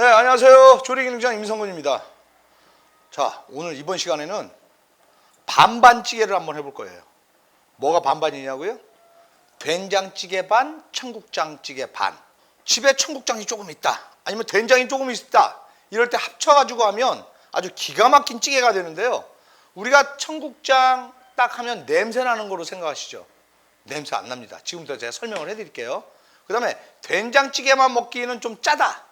네, 안녕하세요. 조리기능장 임성근입니다. 자, 오늘 이번 시간에는 반반찌개를 한번 해볼 거예요. 뭐가 반반이냐고요? 된장찌개 반, 청국장찌개 반. 집에 청국장이 조금 있다. 아니면 된장이 조금 있다. 이럴 때 합쳐가지고 하면 아주 기가 막힌 찌개가 되는데요. 우리가 청국장 딱 하면 냄새 나는 거로 생각하시죠? 냄새 안 납니다. 지금부터 제가 설명을 해드릴게요. 그 다음에 된장찌개만 먹기는 좀 짜다.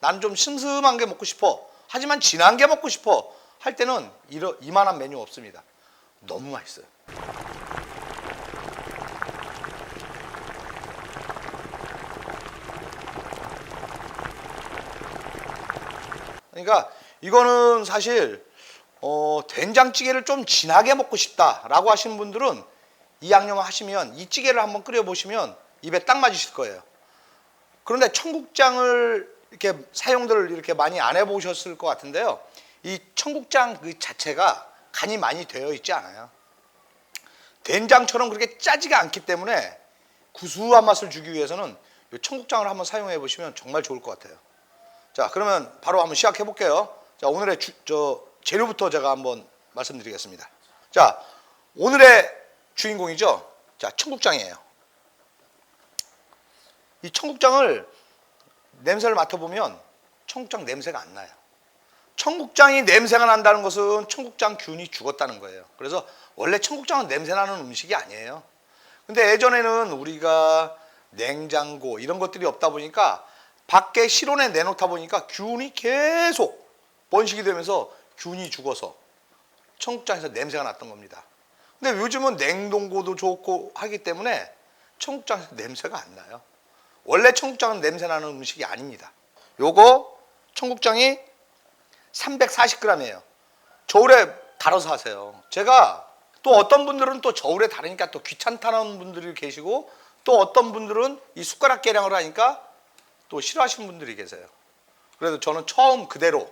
나는 좀 슴슴한 게 먹고 싶어. 하지만 진한 게 먹고 싶어. 할 때는 이러, 이만한 메뉴 없습니다. 너무 맛있어요. 그러니까 이거는 사실 어, 된장찌개를 좀 진하게 먹고 싶다라고 하시는 분들은 이 양념을 하시면 이 찌개를 한번 끓여 보시면 입에 딱 맞으실 거예요. 그런데 청국장을 이렇게 사용들을 이렇게 많이 안 해보셨을 것 같은데요. 이 청국장 그 자체가 간이 많이 되어 있지 않아요. 된장처럼 그렇게 짜지가 않기 때문에 구수한 맛을 주기 위해서는 이 청국장을 한번 사용해 보시면 정말 좋을 것 같아요. 자, 그러면 바로 한번 시작해 볼게요. 자, 오늘의 주, 저 재료부터 제가 한번 말씀드리겠습니다. 자, 오늘의 주인공이죠. 자, 청국장이에요. 이 청국장을 냄새를 맡아보면 청국장 냄새가 안 나요. 청국장이 냄새가 난다는 것은 청국장 균이 죽었다는 거예요. 그래서 원래 청국장은 냄새 나는 음식이 아니에요. 근데 예전에는 우리가 냉장고 이런 것들이 없다 보니까 밖에 실온에 내놓다 보니까 균이 계속 번식이 되면서 균이 죽어서 청국장에서 냄새가 났던 겁니다. 근데 요즘은 냉동고도 좋고 하기 때문에 청국장에서 냄새가 안 나요. 원래 청국장은 냄새 나는 음식이 아닙니다. 요거 청국장이 340g이에요. 저울에 달아서 하세요. 제가 또 어떤 분들은 또 저울에 다르니까 또 귀찮다는 분들이 계시고 또 어떤 분들은 이 숟가락 계량을 하니까 또 싫어하시는 분들이 계세요. 그래서 저는 처음 그대로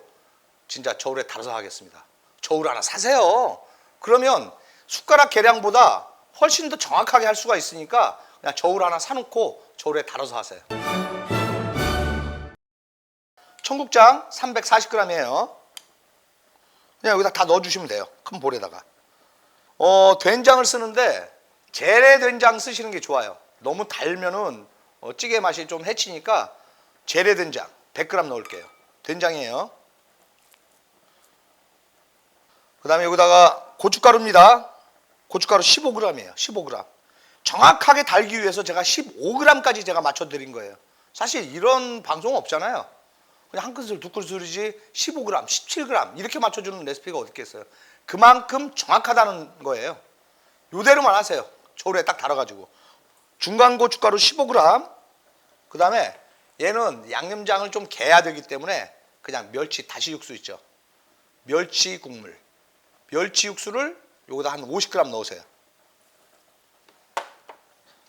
진짜 저울에 달아서 하겠습니다. 저울 하나 사세요. 그러면 숟가락 계량보다 훨씬 더 정확하게 할 수가 있으니까 그냥 저울 하나 사놓고 저울에 달아서 하세요. 청국장 340g이에요. 그냥 여기다 다 넣어주시면 돼요. 큰 볼에다가. 어, 된장을 쓰는데 재래 된장 쓰시는 게 좋아요. 너무 달면은 어, 찌개 맛이 좀 해치니까 재래 된장 100g 넣을게요. 된장이에요. 그 다음에 여기다가 고춧가루입니다. 고춧가루 15g이에요. 15g. 정확하게 달기 위해서 제가 15g까지 제가 맞춰드린 거예요. 사실 이런 방송 없잖아요. 그냥 한 큰술, 두 큰술이지 15g, 17g 이렇게 맞춰주는 레시피가 어디 있겠어요. 그만큼 정확하다는 거예요. 요대로만 하세요. 저울에 딱 달아가지고. 중간 고춧가루 15g. 그 다음에 얘는 양념장을 좀 개야 되기 때문에 그냥 멸치 다시 육수 있죠. 멸치 국물. 멸치 육수를 여기다 한 50g 넣으세요.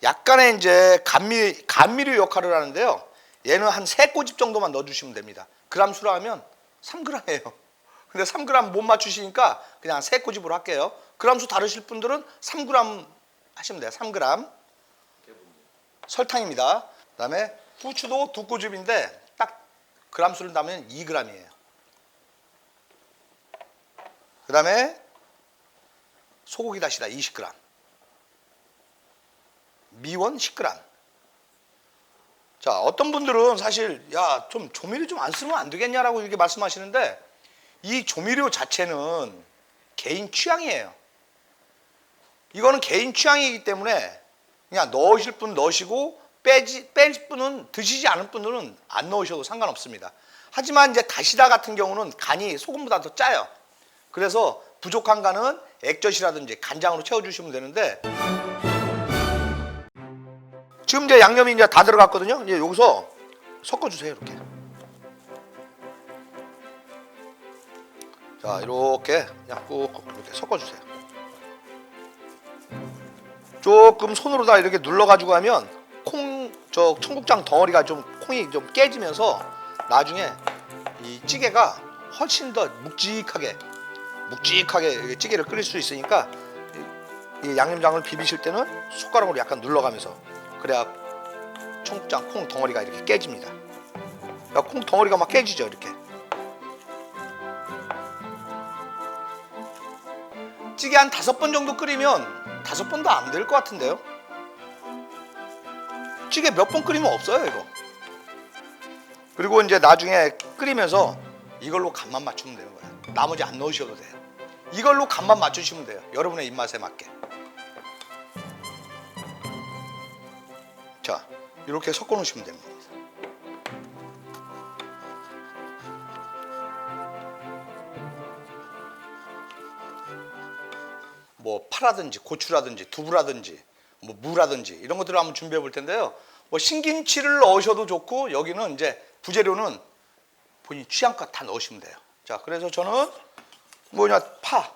약간의 이제 감미 감미료 역할을 하는데요. 얘는 한 세 꼬집 정도만 넣어주시면 됩니다. 그람 수로 하면 3g이에요. 근데 3g 못 맞추시니까 그냥 세 꼬집으로 할게요. 그람 수 다르실 분들은 3g 하시면 돼요. 3g. 설탕입니다. 그다음에 후추도 두 꼬집인데 딱 그람 수를 담으면 2g이에요. 그다음에 소고기 다시다 20g. 미원 10g. 자, 어떤 분들은 사실 야, 좀 조미료 좀 안 쓰면 안 되겠냐라고 이렇게 말씀하시는데 이 조미료 자체는 개인 취향이에요. 이거는 개인 취향이기 때문에 그냥 넣으실 분 넣으시고 빼지 뺄 분은 드시지 않은 분들은 안 넣으셔도 상관없습니다. 하지만 이제 다시다 같은 경우는 간이 소금보다 더 짜요. 그래서 부족한 간은 액젓이라든지 간장으로 채워주시면 되는데 지금 이제 양념이 이제 다 들어갔거든요. 이제 여기서 섞어주세요 이렇게. 자 이렇게 그냥 꾹 이렇게 섞어주세요. 조금 손으로 다 이렇게 눌러가지고 하면 콩 저 청국장 덩어리가 좀 콩이 좀 깨지면서 나중에 이 찌개가 훨씬 더 묵직하게 묵직하게 찌개를 끓일 수 있으니까 이 양념장을 비비실 때는 숟가락으로 약간 눌러가면서 그래야 청국장 콩 덩어리가 이렇게 깨집니다. 야, 콩 덩어리가 막 깨지죠 이렇게. 찌개 한 다섯 번 정도 끓이면 다섯 번도 안 될 것 같은데요. 찌개 몇 번 끓이면 없어요 이거. 그리고 이제 나중에 끓이면서 이걸로 간만 맞추면 되는 거예요. 나머지 안 넣으셔도 돼요. 이걸로 간만 맞추시면 돼요. 여러분의 입맛에 맞게. 자, 이렇게 섞어 놓으시면 겁니다. 뭐 파라든지 고추라든지 두부라든지 뭐 무라든지 이런 것들을 한번 준비해 볼 텐데요. 뭐 신김치를 넣으셔도 좋고 여기는 이제 부재료는 본인 취향껏 다 넣으시면 돼요. 자, 그래서 저는 뭐냐 파,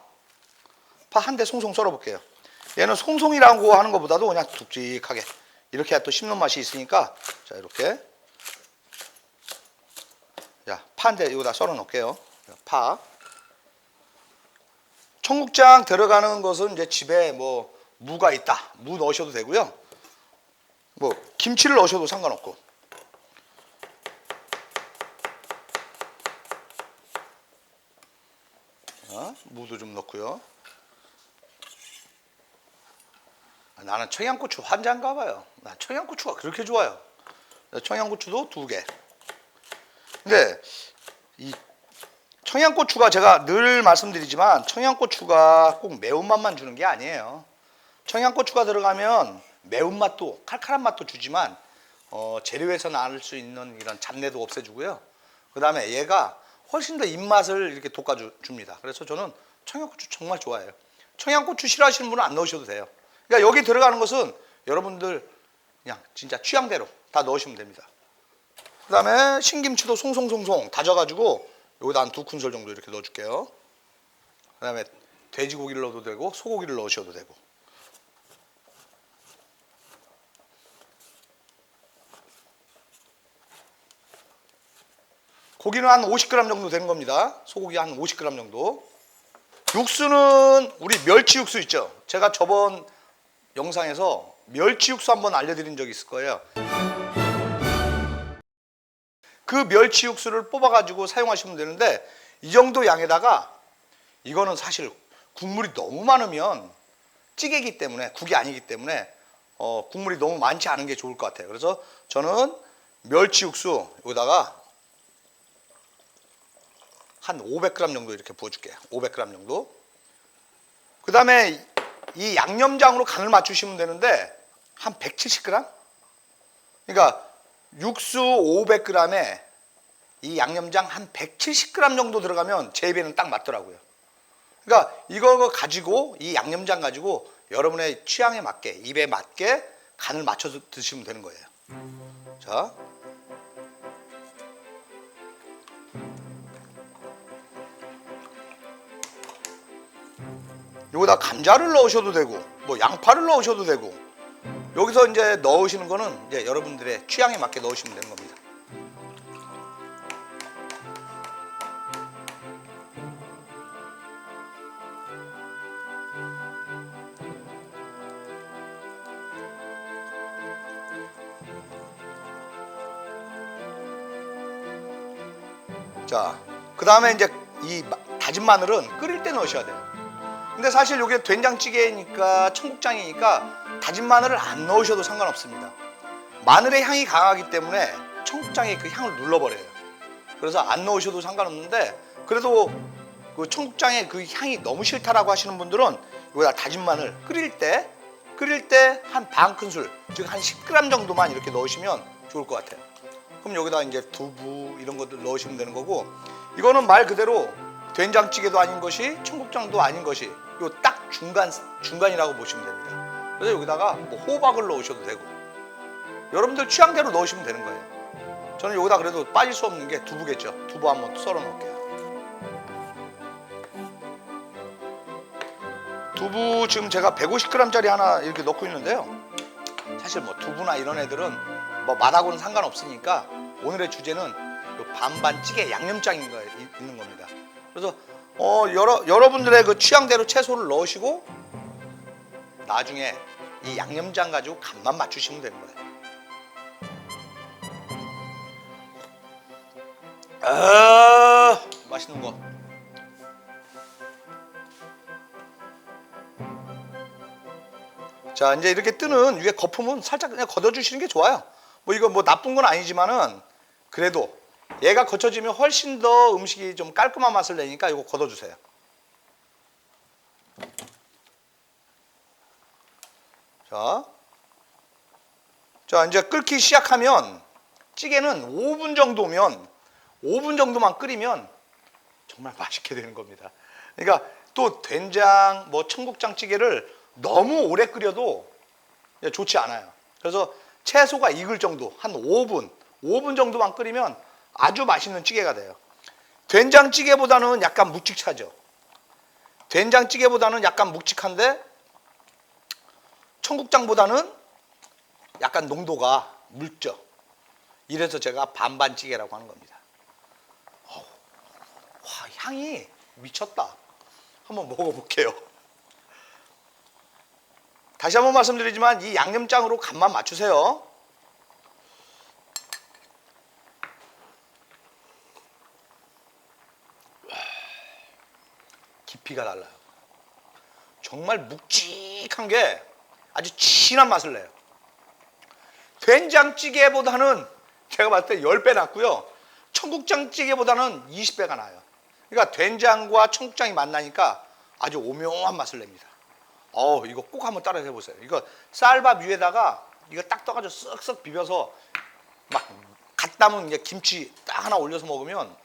파 한 대 송송 썰어 볼게요. 얘는 송송이라고 하는 것보다도 그냥 굵직하게 이렇게 또 씹는 맛이 있으니까 자 이렇게 자, 파한대 여기다 썰어 놓을게요. 자, 파. 청국장 들어가는 것은 이제 집에 뭐 무가 있다. 무 넣으셔도 되고요. 뭐 김치를 넣으셔도 상관없고. 자, 무도 좀 넣고요. 아, 나는 청양고추 환장가 봐요. 나 청양고추가 그렇게 좋아요. 청양고추도 두 개. 근데 이 청양고추가 제가 늘 말씀드리지만 청양고추가 꼭 매운맛만 주는 게 아니에요. 청양고추가 들어가면 매운맛도 칼칼한 맛도 주지만 어, 재료에서 나을 수 있는 이런 잡내도 없애주고요. 그 다음에 얘가 훨씬 더 입맛을 이렇게 돋궈줍니다. 그래서 저는 청양고추 정말 좋아해요. 청양고추 싫어하시는 분은 안 넣으셔도 돼요. 그러니까 여기 들어가는 것은 여러분들 그냥 진짜 취향대로 다 넣으시면 됩니다. 그 다음에 신김치도 송송송송 다져가지고 여기다 한 두 큰술 정도 이렇게 넣어줄게요. 그 다음에 돼지고기를 넣어도 되고 소고기를 넣으셔도 되고. 고기는 한 50g 정도 되는 겁니다. 소고기 한 50g 정도. 육수는 우리 멸치 육수 있죠. 제가 저번 영상에서 멸치 육수 한번 알려드린 적이 있을 거예요. 그 멸치 육수를 뽑아가지고 사용하시면 되는데 이 정도 양에다가 이거는 사실 국물이 너무 많으면 찌개기 때문에 국이 아니기 때문에 어, 국물이 너무 많지 않은 게 좋을 것 같아요. 그래서 저는 멸치 육수 여기다가 한 500g 정도 이렇게 부어줄게요. 500g 정도. 그 다음에 이 양념장으로 간을 맞추시면 되는데 한 170g? 그러니까 육수 500g에 이 양념장 한 170g 정도 들어가면 제 입에는 딱 맞더라고요. 그러니까 이거 가지고 이 양념장 가지고 여러분의 취향에 맞게 입에 맞게 간을 맞춰서 드시면 되는 거예요. 자. 여기다 감자를 넣으셔도 되고 뭐 양파를 넣으셔도 되고 여기서 이제 넣으시는 거는 이제 여러분들의 취향에 맞게 넣으시면 되는 겁니다. 자, 그 다음에 이제 이 마- 다진 마늘은 끓일 때 넣으셔야 돼요. 근데 사실 이게 된장찌개니까 청국장이니까 다진 마늘을 안 넣으셔도 상관없습니다. 마늘의 향이 강하기 때문에 청국장의 그 향을 눌러버려요. 그래서 안 넣으셔도 상관없는데 그래도 그 청국장의 그 향이 너무 싫다라고 하시는 분들은 여기다 다진 마늘 끓일 때 끓일 때 한 반 큰술 즉 한 10g 정도만 이렇게 넣으시면 좋을 것 같아요. 그럼 여기다 이제 두부 이런 것들 넣으시면 되는 거고 이거는 말 그대로 된장찌개도 아닌 것이 청국장도 아닌 것이 요 딱 중간 중간이라고 보시면 됩니다. 그래서 여기다가 뭐 호박을 넣으셔도 되고 여러분들 취향대로 넣으시면 되는 거예요. 저는 여기다 그래도 빠질 수 없는 게 두부겠죠. 두부 한번 썰어 놓을게요. 두부 지금 제가 150g짜리 하나 이렇게 넣고 있는데요. 사실 뭐 두부나 이런 애들은 뭐 맛하고는 상관없으니까 오늘의 주제는 요 반반 찌개 양념장인 거 있는 겁니다. 그래서 어 여러 여러분들의 그 취향대로 채소를 넣으시고 나중에 이 양념장 가지고 간만 맞추시면 되는 거예요. 아, 맛있는 거. 자, 이제 이렇게 뜨는 위에 거품은 살짝 그냥 걷어주시는 게 좋아요. 뭐 이거 뭐 나쁜 건 아니지만은 그래도 얘가 거쳐지면 훨씬 더 음식이 좀 깔끔한 맛을 내니까 이거 걷어주세요. 자, 자 이제 끓기 시작하면 찌개는 5분 정도면 5분 정도만 끓이면 정말 맛있게 되는 겁니다. 그러니까 또 된장, 뭐 청국장 찌개를 너무 오래 끓여도 좋지 않아요. 그래서 채소가 익을 정도 한 5분, 5분 정도만 끓이면 아주 맛있는 찌개가 돼요. 된장찌개보다는 약간 묵직하죠. 된장찌개보다는 약간 묵직한데 청국장보다는 약간 농도가 묽죠. 이래서 제가 반반찌개라고 하는 겁니다. 어우, 와 향이 미쳤다. 한번 먹어볼게요. 다시 한번 말씀드리지만 이 양념장으로 간만 맞추세요. 깊이가 달라요. 정말 묵직한 게 아주 진한 맛을 내요. 된장찌개보다는 제가 봤을 때 10배 낫고요. 청국장찌개보다는 20배가 나요. 그러니까 된장과 청국장이 만나니까 아주 오묘한 맛을 냅니다. 어우, 이거 꼭 한번 따라 해보세요. 이거 쌀밥 위에다가 이거 딱 떠가지고 쓱쓱 비벼서 막 갓 담은 김치 딱 하나 올려서 먹으면